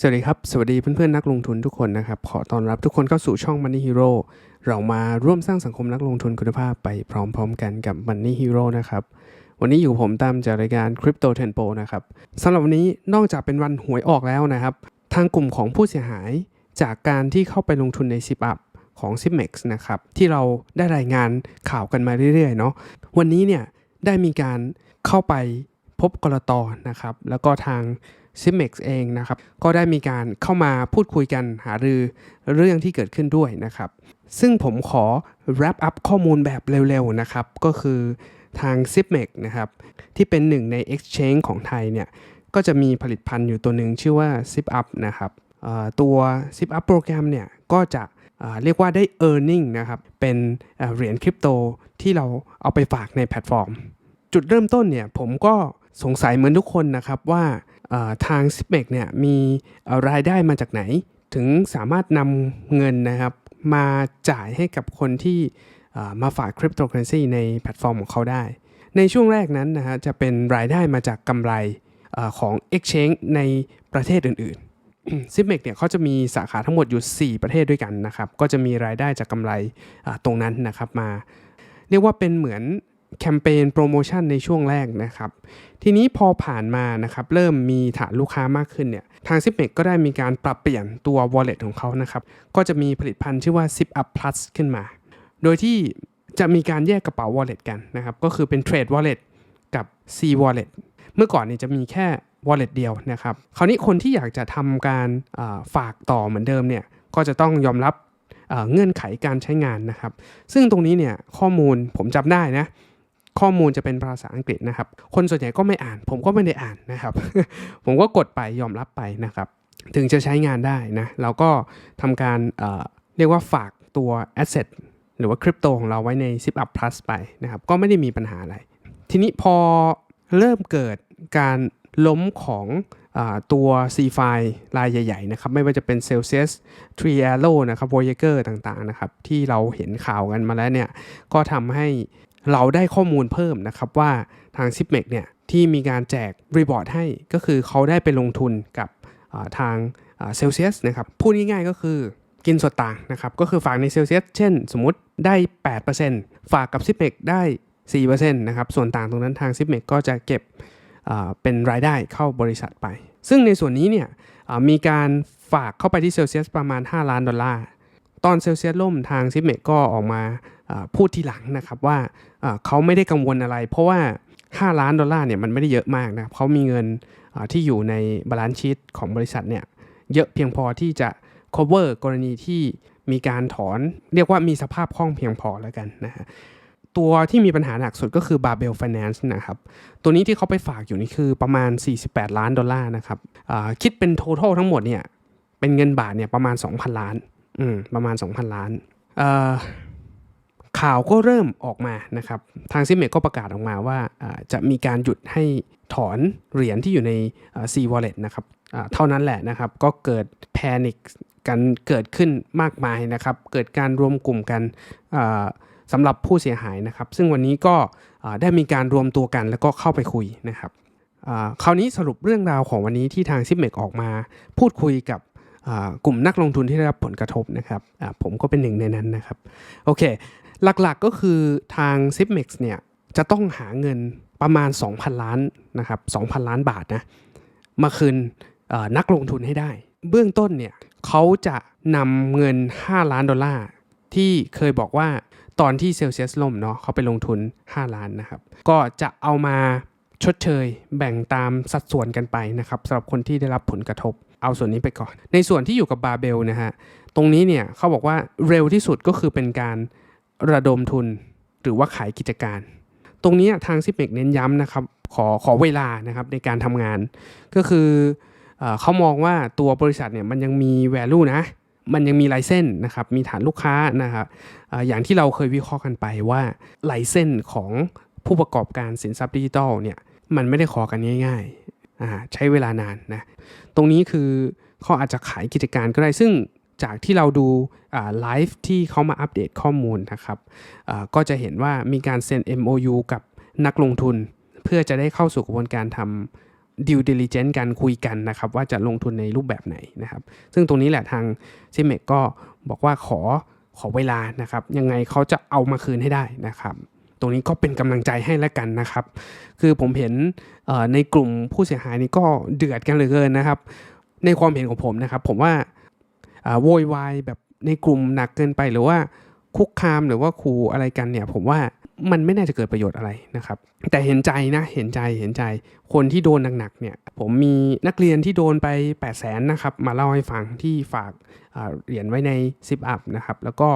สวัสดีครับ สวัสดีเพื่อนๆนักลงทุนทุกคนนะครับ ขอต้อนรับทุกคนเข้าสู่ช่อง Money Hero เรามาร่วมสร้างสังคมนักลงทุนคุณภาพไปพร้อมๆกันกับ Money Hero นะครับ วันนี้อยู่ผมตามจากรายการ Crypto Tempo นะครับสำหรับวันนี้นอกจากเป็นวันหวยออกแล้วนะครับ ทางกลุ่มของผู้เสียหายจากการที่เข้าไปลงทุนใน s i p Up ของ s i m e x นะครับ ที่เราได้รายงานข่าวกันมาเรื่อยๆเนาะวันนี้เนี่ยได้มีการเข้าไปพบกรตนะครับ แล้วก็ทาง s i m e x เองนะครับก็ได้มีการเข้ามาพูดคุยกันหารือเรื่องที่เกิดขึ้นด้วยนะครับ ซึ่งผมขอ wrap up ข้อมูลแบบเร็วๆนะครับ ก็คือทาง s i m e x นะครับที่เป็นหนึ่งใน exchange ของไทยเนี่ยก็จะมีผลิตภัณฑ์อยู่ตัวหนึ่งชื่อว่า Zip Up นะครับตัว Zip Up โปรแกรมเนี่ยก็จะเรียกว่าได้ earning นะครับเป็นเหรียญคริปโตที่เราเอาไปฝากในแพลตฟอร์ม จุดเริ่มต้นเนี่ยผมก็สงสัยเหมือนทุกคนนะครับว่า ทาง s i p e c เนี่ยมีรายได้มาจากไหน ถึงสามารถนำเงินนะครับมาจ่ายให้กับคนที่มาฝากคริปโตเคอเรนซีในแพลตฟอร์มของเขาได้ ในช่วงแรกนั้นนะฮะจะเป็นรายได้มาจากกำไรอของ Exchange ในประเทศอื่นๆซิปเมกเนี่ยเขาจะมีสาขาทั้งหมดอยู่ 4 ประเทศด้วยกันนะครับ ก็จะมีรายได้จากกำไรตรงนั้นนะครับมา เรียกว่าเป็นเหมือน แคมเปญโปรโมชั่นในช่วงแรกนะครับ ทีนี้พอผ่านมานะครับเริ่มมีฐานลูกค้ามากขึ้นเนี่ยทาง s i p m e ก็ได้มีการปรับเปลี่ยนตัว wallet ของเขานะครับ ก็จะมีผลิตภัณฑ์ชื่อว่า Zip Up Plus ขึ้นมา โดยที่จะมีการแยกกระเป๋า wallet กันนะครับ ก็คือเป็น Trade Wallet กับ C Wallet เมื่อก่อนเนี่ยจะมีแค่ wallet เดียวนะครับ คราวนี้คนที่อยากจะทำการาฝากต่อเหมือนเดิมเนี่ยก็จะต้องยอมรับเงื่อนไขการใช้งานนะครับ ซึ่งตรงนี้เนี่ยข้อมูลผมจำได้นะ ข้อมูลจะเป็นภาษาอังกฤษนะครับ คนส่วนใหญ่ก็ไม่อ่าน ผมก็ไม่ได้อ่านนะครับ ผมก็กดไปยอมรับไปนะครับ ถึงจะใช้งานได้นะเราก็ทำการเเรียกว่าฝากตัว asset หรือว่าคริปโตของเราไว้ใน Zip Up Plus ไปนะครับ ก็ไม่ได้มีปัญหาอะไร ทีนี้พอเริ่มเกิดการล้มของอตัว C ไฟล์รายใหญ่ๆนะครับ ไม่ว่าจะเป็น Celsius t r i a l o นะครับ Voyager ต่างๆนะครับ ที่เราเห็นข่าวกันมาแล้วเนี่ย ก็ทำให้ เราได้ข้อมูลเพิ่มนะครับว่าทาง s i p m e x เนี่ยที่มีการแจกรีบอร์ดให้ก็คือเขาได้ไปลงทุนกับทางเซลเซียสนะครับพูดง่ายๆก็คือกินส่วนต่างนะครับก็คือฝากในเซลเซียสเช่นสมมุติได้ 8%ฝากกับ s i p m e x ได้4%นะครับส่วนต่างตรงนั้นทาง s i p m e x ก็จะเก็บเป็นรายได้เข้าบริษัทไป ซึ่งในส่วนนี้เนี่ยมีการฝากเข้าไปที่เซลเซียสประมาณ 5 ล้านดอลลาร์ ตอนเซลเซียสล่มทาง s i p m e x ก็ออกมา พูดทีหลังนะครับว่าเขาไม่ได้กังวลอะไร เพราะว่า 5 ล้านดอลลาร์เนี่ยมันไม่ได้เยอะมากนะครับเขามีเงินที่อยู่ในบาลานซ์ชีตของบริษัทเนี่ยเยอะเพียงพอที่จะ cover กรณีที่มีการถอน เรียกว่ามีสภาพคล่องเพียงพอแล้วกันนะฮะตัวที่มีปัญหาหนักสุดก็คือ Barbell Finance นะครับ ตัวนี้ที่เขาไปฝากอยู่นี่คือประมาณ 48 ล้านดอลลาร์นะครับคิดเป็น total ทั้งหมดเนี่ยเป็นเงินบาทเนี่ยประมาณ 2,000 ล้าน อืมประมาณ 2,000 ล้านเอ่อ ข่าวก็เริ่มออกมานะครับ ทางซิมเมกก็ประกาศออกมาว่าจะมีการหยุดให้ถอนเหรียญที่อยู่ในซี wallet นะครับเท่านั้นแหละนะครับ ก็เกิดแพนิคกันเกิดขึ้นมากมายนะครับ เกิดการรวมกลุ่มกันสำหรับผู้เสียหายนะครับ ซึ่งวันนี้ก็ได้มีการรวมตัวกันแล้วก็เข้าไปคุยนะครับคราวนี้สรุปเรื่องราวของวันนี้ที่ทางซิมเมกออกมา พูดคุยกับกลุ่มนักลงทุนที่ได้รับผลกระทบนะครับผมก็เป็นหนึ่งในนั้นนะครับ โอเค หลักๆก็คือทาง s i p m e x เนี่ยจะต้องหาเงินประมาณ 2,000 ล้านนะครับ2,000 ล้านบาทนะมาคืนนักลงทุนให้ได้ เบื้องต้นเนี่ยเขาจะนำเงิน 5 ล้านดอลลาร์ที่เคยบอกว่าตอนที่เซลเซียสล่มเนาะเขาไปลงทุน 5 ล้านนะครับ ก็จะเอามาชดเชยแบ่งตามสัดส่วนกันไปนะครับสำหรับคนที่ได้รับผลกระทบ เอาส่วนนี้ไปก่อน ในส่วนที่อยู่กับบาเบลนะฮะตรงนี้เนี่ยเขาบอกว่าเร็วที่สุดก็คือเป็นการ ระดมทุนหรือว่าขายกิจการ ตรงนี้ทางซิปเมกเน้นย้ำนะครับขอขอเวลานะครับในการทำงาน ก็คือเอเขามองว่าตัวบริษัทเนี่ยมันยังมี value นะ มันยังมีไลเซนนะครับมีฐานลูกค้านะครับออย่างที่เราเคยวิเคราะห์กันไปว่าไลเซนของผู้ประกอบการสินทรัพย์ดิจิทัลเนี่ยมันไม่ได้ขอกันง่ายๆใช้เวลานานนะตรงนี้คือเขาอาจจะขายกิจการก็ได้ซึ่ง จากที่เราดูไลฟ์ที่เขามาอัปเดตข้อมูลนะครับก็จะเห็นว่ามีการเซ็น MOU กับนักลงทุน เพื่อจะได้เข้าสู่กระบวนการท due diligence การคุยกันนะครับ ว่าจะลงทุนในรูปแบบไหนนะครับ ซึ่งตรงนี้แหละทางซิเมกก็บอกว่าขอขอเวลานะครับ ยังไงเขาจะเอามาคืนให้ได้นะครับ ตรงนี้ก็เป็นกำลังใจให้แล้วกันนะครับ คือผมเห็นในกลุ่มผู้เสียหายนี่ก็เดือดกันเหลือเกินนะครับ ในความเห็นของผมนะครับ ผมว่า โวยวายแบบในกลุ่มหนักเกินไปหรือว่าคุกคามหรือว่าขู่อะไรกันเนี่ย ผมว่ามันไม่น่าจะเกิดประโยชน์อะไรนะครับ แต่เห็นใจนะเห็นใจเห็นใจคนที่โดนหนักๆเนี่ย ผมมีนักเรียนที่โดนไป 8 0 0แสนนะครับ มาเล่าให้ฟังที่ฝากเหรียญไว้ในซิปอัพนะครับ แล้วก็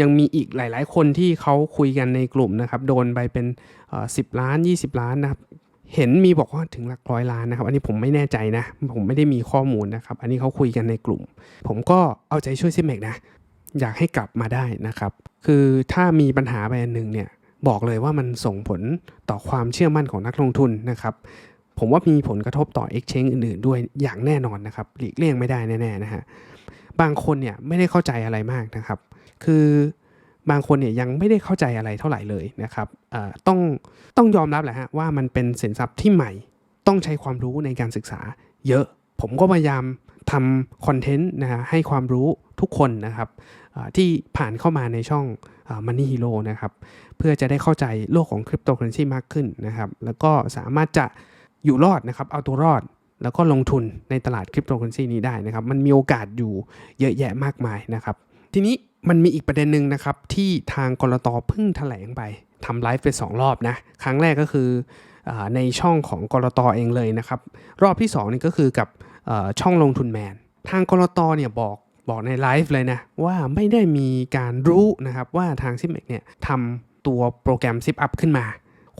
ยังมีอีกหลาย ๆ คนที่เขาคุยกันในกลุ่มนะครับ โดนไปเป็นสิบล้าน 20 ล้านนะครับ เห็นมีบอกว่าถึงหลักร้อยล้านนะครับ อันนี้ผมไม่แน่ใจนะ ผมไม่ได้มีข้อมูลนะครับ อันนี้เขาคุยกันในกลุ่ม ผมก็เอาใจช่วยซิเมกนะ อยากให้กลับมาได้นะครับ คือถ้ามีปัญหาไปอันหนึ่งเนี่ยบอกเลยว่ามันส่งผลต่อความเชื่อมั่นของนักลงทุนนะครับ ผมว่ามีผลกระทบต่อ Exchange อื่นๆ ด้วยอย่างแน่นอนนะครับ หลีกเลี่ยงไม่ได้แน่ๆนะฮะ บางคนเนี่ยไม่ได้เข้าใจอะไรมากนะครับ คือ บางคนเนี่ยยังไม่ได้เข้าใจอะไรเท่าไหร่เลยนะครับต้องต้องยอมรับแหละฮะว่ามันเป็นสินทรัพย์ที่ใหม่ ต้องใช้ความรู้ในการศึกษา เยอะ ผมก็พยายามทำคอนเทนต์นะฮะให้ความรู้ทุกคนนะครับที่ผ่านเข้ามาในช่อง Money Hero นะครับเพื่อจะได้เข้าใจโลกของคริปโตเคอเรนซีมากขึ้นนะครับแล้วก็สามารถจะอยู่รอดนะครับเอาตัวรอดแล้วก็ลงทุนในตลาดคริปโตเคอเรนซีนี้ได้นะครับ มันมีโอกาสอยู่เยอะแยะมากมายนะครับ ทีนี้มันมีอีกประเด็นหนึ่งนะครับ ที่ทางกรตเพิ่งแถลงไปทำไลฟ์ไปสองรอบนะ ครั้งแรกก็คืออในช่องของกรตเองเลยนะครับ รอบที่2นี่ก็คือกับช่องลงทุนแมน ทางกรตเนี่ยบอกบอกในไลฟ์เลยนะ ว่าไม่ได้มีการรู้นะครับว่าทางซิมเมกเนี่ยทำตัวโปรแกรมซิปอัพขึ้นมา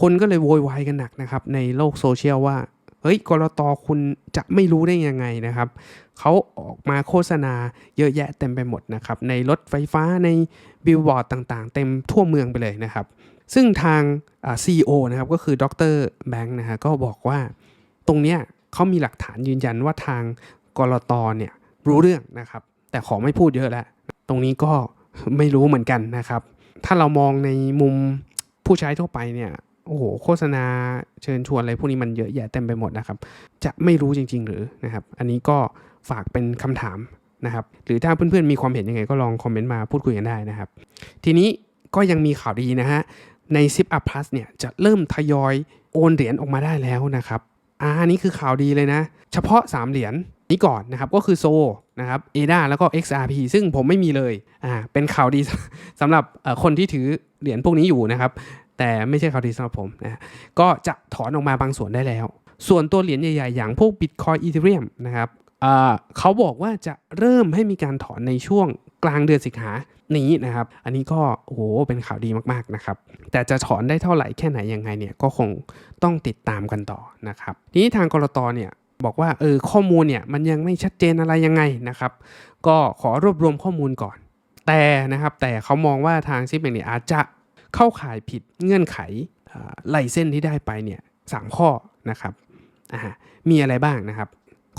คนก็เลยโวยวายกันหนักนะครับในโลกโซเชียลว่า เฮ้ยกรตคุณจะไม่รู้ได้ยังไงนะครับเขาออกมาโฆษณาเยอะแยะเต็มไปหมดนะครับ ในรถไฟฟ้าในบิลบอร์ดต่างๆ เต็มทั่วเมืองไปเลยนะครับ ซึ่งทางอ่า CEO นะครับก็คือดรแบงค์นะฮะก็บอกว่าตรงเนี้ยเขามีหลักฐานยืนยันว่าทางกรตเนี่ยรู้เรื่องนะครับ แต่ขอไม่พูดเยอะแล้ว ตรงนี้ก็ไม่รู้เหมือนกันนะครับ ถ้าเรามองในมุมผู้ใช้ทั่วไปเนี่ย โอ้โหโฆษณาเชิญชวนอะไรพวกนี้มันเยอะแยะเต็มไปหมดนะครับ จะไม่รู้จริง ๆ หรือนะครับ อันนี้ก็ฝากเป็นคำถามนะครับ หรือถ้าเพื่อนๆมีความเห็นยังไงก็ลองคอมเมนต์มาพูดคุยกันได้นะครับ ทีนี้ก็ยังมีข่าวดีนะฮะใน Zip Up Plus เนี่ยจะเริ่มทยอยโอนเหรียญออกมาได้แล้วนะครับอ่านี้คือข่าวดีเลยนะ เฉพาะ 3 เหรียญนี้ก่อนนะครับก็คือโซนะครับ ADA แล้วก็ XRP ซึ่งผมไม่มีเลยอ่าเป็นข่าวดีสำหรับเอ่อคนที่ถือเหรียญพวกนี้อยู่นะครับ แต่ไม่ใช่ข่าวดีสำหรับผมนะก็จะถอนออกมาบางส่วนได้แล้ว ส่วนตัวเหรียญใหญ่ ๆ อย่างพวก Bitcoin Ethereum นะครับเขาบอกว่าจะเริ่มให้มีการถอนในช่วงกลางเดือนสิงหานี้นะครับ อันนี้ก็โอ้โหเป็นข่าวดีมากๆนะครับ แต่จะถอนได้เท่าไหร่แค่ไหนยังไงเนี่ยก็คงต้องติดตามกันต่อนะครับ ทีนี้ทางกรตเนี่ยบอกว่าเออข้อมูลเนี่ยมันยังไม่ชัดเจนอะไรยังไงนะครับ ก็ขอรวบรวมข้อมูลก่อน แต่นะครับแต่เขามองว่าทางซิปเองเนี่ยอาจจะ เข้าข่ายผิดเงื่อนไขไลเส้นที่ได้ไปเนี่ยสามข้อนะครับอ่ามีอะไรบ้างนะครับ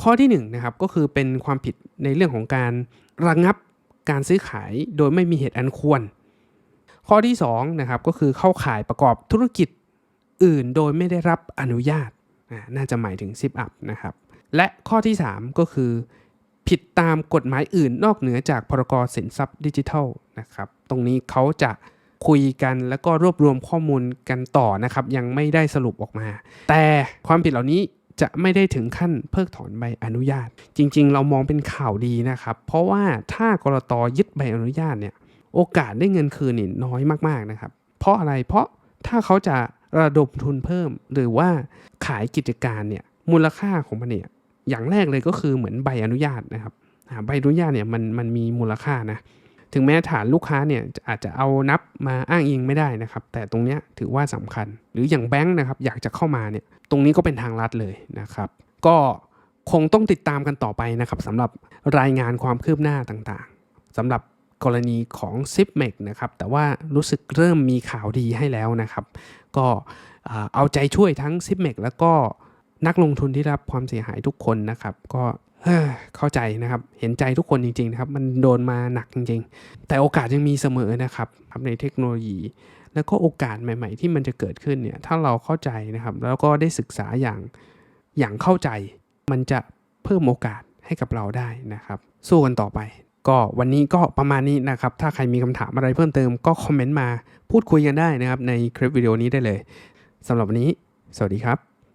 ข้อที่1นงนะครับก็คือเป็นความผิดในเรื่องของการระงับการซื้อขายโดยไม่มีเหตุอันควร ข้อที่2นะครับก็คือเข้าข่ายประกอบธุรกิจอื่นโดยไม่ได้รับอนุญาตอ่าน่าจะหมายถึงซิปอัพนะครับ และข้อที่ 3 ก็คือผิดตามกฎหมายอื่นนอกเหนือจากพรกสินทรัพย์ดิจิทัลนะครับ ตรงนี้เขาจะ คุยกัน แล้วก็รวบรวมข้อมูลกันต่อนะครับ ยังไม่ได้สรุปออกมา แต่ความผิดเหล่านี้จะไม่ได้ถึงขั้นเพิกถอนใบอนุญาต จริง ๆ เรามองเป็นข่าวดีนะครับ เพราะว่าถ้ากรตยึดใบอนุญาตเนี่ยโอกาสได้เงินคืนนี่น้อยมากๆนะครับ เพราะอะไรเพราะถ้าเขาจะระดมทุนเพิ่ม หรือว่าขายกิจการเนี่ยมูลค่าของมันเนี่ยอย่างแรกเลยก็คือเหมือนใบอนุญาตนะครับใบอนุญาตเนี่ยมันมันมีมูลค่านะ ถึงแม้ฐานลูกค้าเนี่ยอาจจะเอานับมาอ้างอิงไม่ได้นะครับ แต่ตรงนี้ถือว่าสำคัญ หรืออย่างแบงค์นะครับอยากจะเข้ามาเนี่ยตรงนี้ก็เป็นทางลัดเลยนะครับ ก็คงต้องติดตามกันต่อไปนะครับสำหรับรายงานความคืบหน้าต่างๆสำหรับกรณีของ z i p m e c นะครับแต่ว่ารู้สึกเริ่มมีข่าวดีให้แล้วนะครับ ก็เอาใจช่วยทั้ง z i p m e c แล้วก็นักลงทุนที่รับความเสียหายทุกคนนะครับ ก็ เข้าใจนะครับ เห็นใจทุกคนจริงๆนะครับ มันโดนมาหนักจริง ๆ แต่โอกาสยังมีเสมอนะครับครับในเทคโนโลยี แล้วก็โอกาสใหม่ ๆ ที่มันจะเกิดขึ้นเนี่ย ถ้าเราเข้าใจนะครับ แล้วก็ได้ศึกษาอย่างอย่างเข้าใจ มันจะเพิ่มโอกาสให้กับเราได้นะครับ สู้กันต่อไป ก็วันนี้ก็ประมาณนี้นะครับ ถ้าใครมีคำถามอะไรเพิ่มเติมก็คอมเมนต์มาพูดคุยกันได้นะครับในคลิปวิดีโอนี้ได้เลยสำหรับวันนี้ สวัสดีครับ